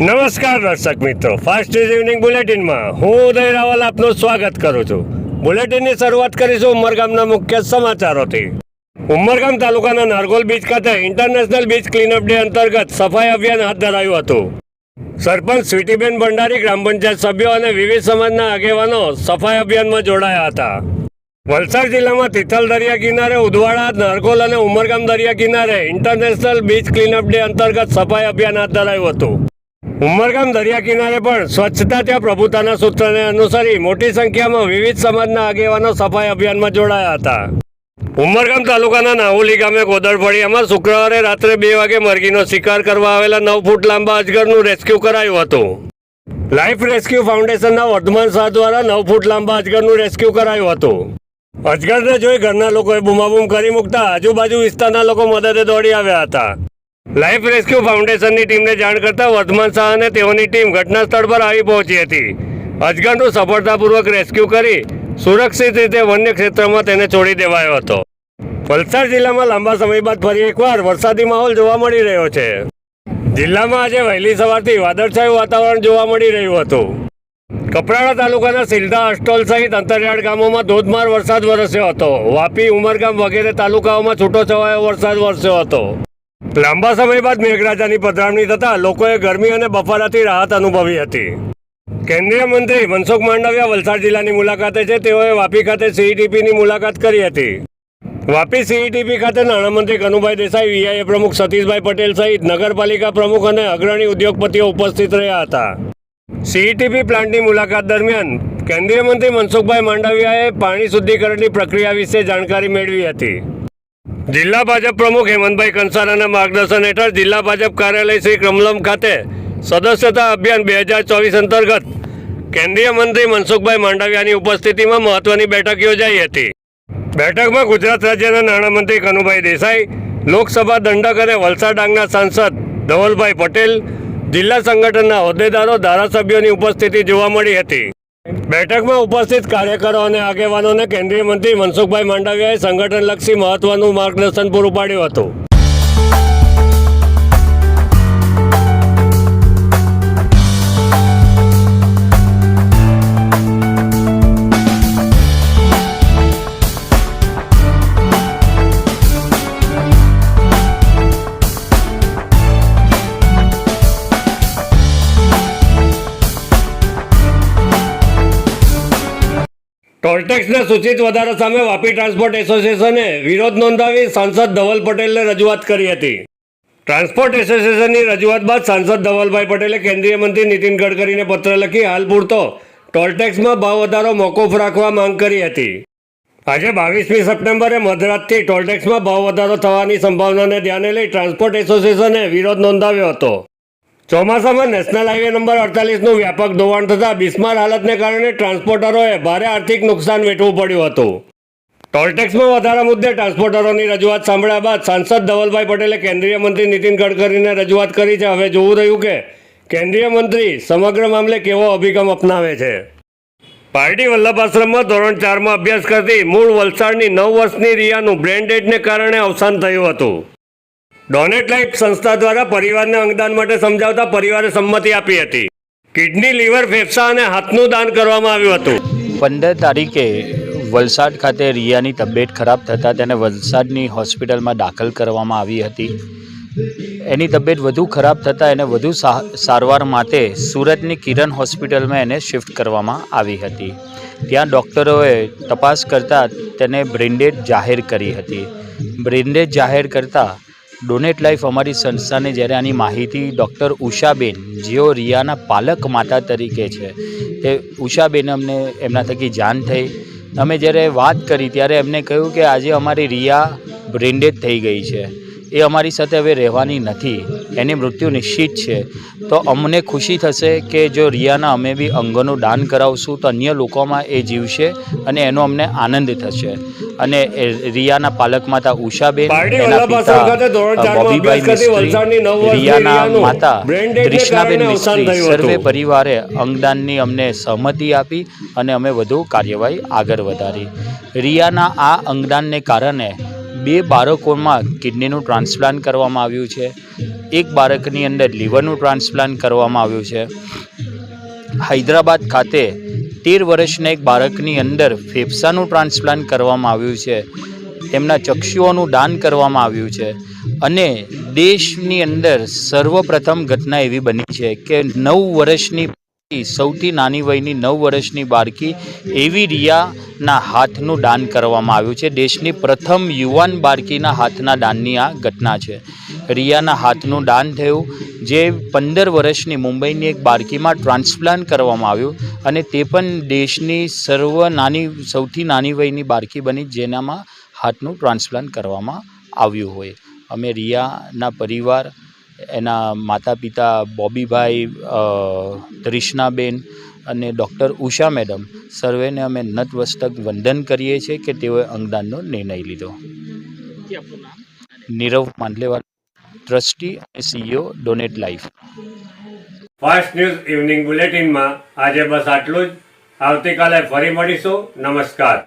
નમસ્કાર દર્શક મિત્રો. ફાસ્ટ ઇવનિંગ બુલેટિનમાં હું ઉદય રાવલ આપનું સ્વાગત કરું છું. બુલેટિનની શરૂઆત કરીશું ઉમરગામના મુખ્ય સમાચારોથી. ઉમરગામ તાલુકાના નારગોલ બીચ ખાતે ઇન્ટરનેશનલ બીચ ક્લીનઅપ ડે અંતર્ગત સફાઈ અભિયાન હાથ ધરાયું હતું. સરપંચ સ્વીટીબેન ભંડારી, ગ્રામ પંચાયત સભ્યો અને વિવિધ સમાજના આગેવાનો સફાઈ અભિયાનમાં જોડાયા હતા. વલસાડ જિલ્લામાં તિથલ દરિયા કિનારે, ઉદવાડા, નારગોલ અને ઉમરગામ દરિયા કિનારે ઇન્ટરનેશનલ બીચ ક્લીનઅપ ડે અંતર્ગત સફાઈ અભિયાન હાથ ધરાયું હતું. ઉમરગામ દરિયા કિનારે પણ સ્વચ્છતા ત્યાં પ્રભુતાના સૂત્રને અનુસરી મોટી સંખ્યામાં વિવિધ સમાજના આગેવાનો સફાઈ અભિયાનમાં જોડાયા હતા. ઉમરગામ તાલુકાના નાહુલી ગામે ગોદરફળિયામાં શુક્રવારે રાત્રે બે વાગે મરઘીનો શિકાર કરવા આવેલા નવ ફૂટ લાંબા અજગરનું રેસ્ક્યુ કરાયું હતું. લાઈફ રેસ્ક્યુ ફાઉન્ડેશનના વર્ધમાન શાહ દ્વારા નવ ફૂટ લાંબા અજગરનું રેસ્ક્યુ કરાયું હતું. અજગરને જોઈ ઘરના લોકોએ બૂમાબૂમ કરી મૂકતા આજુબાજુ વિસ્તારના લોકો મદદે દોડી આવ્યા હતા. લાઈફ રેસ્ક્યુ ફાઉન્ડેશનની ટીમને જાણ કરતા વર્ધમાન શાહ અને તેઓની ટીમ ઘટના સ્થળ પર આવી પહોંચી હતી. અજગરનું સફળતાપૂર્વક રેસ્ક્યુ કરી સુરક્ષિત રીતે વન્ય ક્ષેત્રમાં તેને છોડી દેવાયો હતો. વલસાડ જિલ્લામાં લાંબા સમય બાદ ફરી એકવાર વરસાદી માહોલ જોવા મળી રહ્યો છે. જિલ્લામાં આજે વહેલી સવારથી વાદળછાયું વાતાવરણ જોવા મળી રહ્યું હતું. કપરાડા તાલુકાના સિલધા અસ્ટોલ સહિત અંતરિયાળ ગામોમાં ધોધમાર વરસાદ વરસ્યો હતો. વાપી, ઉમરગામ વગેરે તાલુકાઓમાં છૂટો છવાયો વરસાદ વરસ્યો હતો. લાંબા સમય બાદ મેઘરાજાની પધરામણી થતાં લોકોએ ગરમી અને બફારાથી રાહત અનુભવી હતી. કેન્દ્રીય મંત્રી મનસુખ માંડવિયા વલસાડ જિલ્લાની મુલાકાતે છે. તેઓએ વાપી ખાતે સીઈટીપીની મુલાકાત કરી હતી. વાપી સીઈટીપી ખાતે નાણામંત્રી કનુભાઈ દેસાઈ, વીઆઈએ પ્રમુખ સતીશભાઈ પટેલ સહિત નગરપાલિકા પ્રમુખ અને અગ્રણી ઉદ્યોગપતિઓ ઉપસ્થિત રહ્યા હતા. સીઈટીપી પ્લાન્ટની મુલાકાત દરમિયાન કેન્દ્રીય મંત્રી મનસુખભાઈ માંડવિયાએ પાણી શુદ્ધિકરણની પ્રક્રિયા વિશે જાણકારી મેળવી હતી. જિલ્લા ભાજપ પ્રમુખ હેમંતભાઈ કંસારાના માર્ગદર્શન હેઠળ જિલ્લા ભાજપ કાર્યાલય શ્રી કમલમ ખાતે સદસ્યતા અભિયાન બે હજાર ચોવીસ અંતર્ગત કેન્દ્રીય મંત્રી મનસુખભાઈ માંડવિયાની ઉપસ્થિતિમાં મહત્વની બેઠક યોજાઈ હતી. બેઠકમાં ગુજરાત રાજ્યના નાણામંત્રી કનુભાઈ દેસાઈ, લોકસભા દંડક અને વલસાડ ડાંગના સાંસદ ધવલભાઈ પટેલ, જિલ્લા સંગઠનના હોદ્દેદારો, ધારાસભ્યોની ઉપસ્થિતિ જોવા મળી હતી. બેઠકમાં ઉપસ્થિત કાર્યકરો અને આગેવાનોને કેન્દ્રીય મંત્રી મનસુખભાઈ માંડવિયાએ સંગઠનલક્ષી મહત્વનું માર્ગદર્શન પૂરું પાડ્યું હતું. ટોલટેક્સના સૂચિત વધારા સામે વાપી ટ્રાન્સપોર્ટ એસોસિએશને વિરોધ નોંધાવી સાંસદ ધવલ પટેલને રજૂઆત કરી હતી. ટ્રાન્સપોર્ટ એસોસિએશનની રજૂઆત બાદ સાંસદ ધવલભાઈ પટેલે કેન્દ્રીય મંત્રી નીતિન ગડકરીને પત્ર લખી હાલ પૂરતો ટોલટેક્સમાં ભાવ વધારો મોકૂફ રાખવા માંગ કરી હતી. આજે બાવીસમી સપ્ટેમ્બરે મધરાતથી ટોલટેક્સમાં ભાવ વધારો થવાની સંભાવનાને ધ્યાને લઈ ટ્રાન્સપોર્ટ એસોસિએશને વિરોધ નોંધાવ્યો હતો. ચોમાસામાં નેશનલ હાઈવે નંબર અડતાલીસનું વ્યાપક ધોવાણ થતાં બિસ્માર હાલતને કારણે ટ્રાન્સપોર્ટરોએ ભારે આર્થિક નુકસાન વેઠવું પડ્યું હતું. ટોલટેક્સમાં વધારા મુદ્દે ટ્રાન્સપોર્ટરોની રજૂઆત સાંભળ્યા બાદ સાંસદ ધવલભાઈ પટેલે કેન્દ્રીય મંત્રી નીતિન ગડકરીને રજૂઆત કરી છે. હવે જોવું રહ્યું કે કેન્દ્રીય મંત્રી સમગ્ર મામલે કેવો અભિગમ અપનાવે છે. પાર્ટી વલ્લભ આશ્રમમાં ધોરણ ચારમાં અભ્યાસ કરતી મૂળ વલસાડની નવ વર્ષની રિયાનું બ્રેન ડેડને કારણે અવસાન થયું હતું. ડોનેટ લાઈફ સંસ્થા દ્વારા પરિવારને અંગદાન માટે સમજાવતા પરિવારે સંમતિ આપી હતી. કિડની લીવર ફેફસા અને હાથનું દાન કરવામાં આવ્યું હતું. પંદર તારીખે વલસાડ ખાતે રિયાની તબિયત ખરાબ થતાં તેને વલસાડની હોસ્પિટલમાં દાખલ કરવામાં આવી હતી. એની તબિયત વધુ ખરાબ થતાં એને વધુ સારવાર માટે સુરતની કિરણ હોસ્પિટલમાં એને શિફ્ટ કરવામાં આવી હતી. ત્યાં ડૉક્ટરોએ તપાસ કરતાં તેને બ્રેન્ડેડ જાહેર કરી હતી. બ્રેન્ડેડ જાહેર કરતાં ડોનેટ લાઈફ અમારી સંસ્થાને જ્યારે આની માહિતી ડૉક્ટર ઉષાબેન, જેઓ રિયાના પાલક માતા તરીકે છે. તે ઉષાબેન અમને એમના થકી જાણ થઈ. અમે જ્યારે વાત કરી ત્યારે એમને કહ્યું કે આજે અમારી રિયા બ્રેન્ડેડ થઈ ગઈ છે. એ અમારી સાથે હવે રહેવાની નથી. એની મૃત્યુ નિશ્ચિત છે. તો અમને ખુશી થશે કે જો રિયાના અમે બી અંગોનું દાન કરાવશું તો અન્ય લોકોમાં એ જીવશે અને એનો અમને આનંદ થશે. અને રિયાના પાલક માતા ઉષાબેન એના પિતા બોબીભાઈ મિસ્ત્રી રિયાના માતા કૃષ્ણાબેન મિસ્ત્રી. સર્વે પરિવારે અંગદાનની અમને સહમતિ આપી અને અમે વધુ કાર્યવાહી આગળ વધારી. રિયાના આ અંગદાનને કારણે બે બાળકોમાં કિડનીનું ટ્રાન્સપ્લાન્ટ કરવામાં આવ્યું છે. એક બાળકની અંદર લીવરનું ટ્રાન્સપ્લાન્ટ કરવામાં આવ્યું છે. હૈદરાબાદ ખાતે તેર વર્ષના એક બાળકની અંદર ફેફસાનું ટ્રાન્સપ્લાન્ટ કરવામાં આવ્યું છે. તેમના ચક્ષુઓનું દાન કરવામાં આવ્યું છે. અને દેશની અંદર સર્વપ્રથમ ઘટના એવી બની છે કે નવ વર્ષની સૌથી નાની વયની નવ વર્ષની બાળકી એવી રિયાના હાથનું દાન કરવામાં આવ્યું છે. દેશની પ્રથમ યુવાન બાળકીના હાથના દાનની આ ઘટના છે. રિયાના હાથનું દાન થયું, જે પંદર વર્ષની મુંબઈની એક બાળકીમાં ટ્રાન્સપ્લાન્ટ કરવામાં આવ્યું અને તે પણ દેશની સર્વ નાની, સૌથી નાની વયની બાળકી બની, જેનામાં હાથનું ટ્રાન્સપ્લાન્ટ કરવામાં આવ્યું હોય. અમે રિયાના પરિવાર એના માતા પિતા બોબીભાઈ ત્રિષ્ણાબેન અને ડૉક્ટર ઉષા મેડમ સર્વેને અમે નતમસ્તક વંદન કરીએ છીએ કે તેઓએ અંગદાનનો નિર્ણય લીધો. નીરવ માંડલેવાલ, ટ્રસ્ટી અને CEO donate life. Fast news evening બુલેટિનમાં આજે બસ આટલું જ. આવતીકાલે ફરી મળીશું. નમસ્કાર.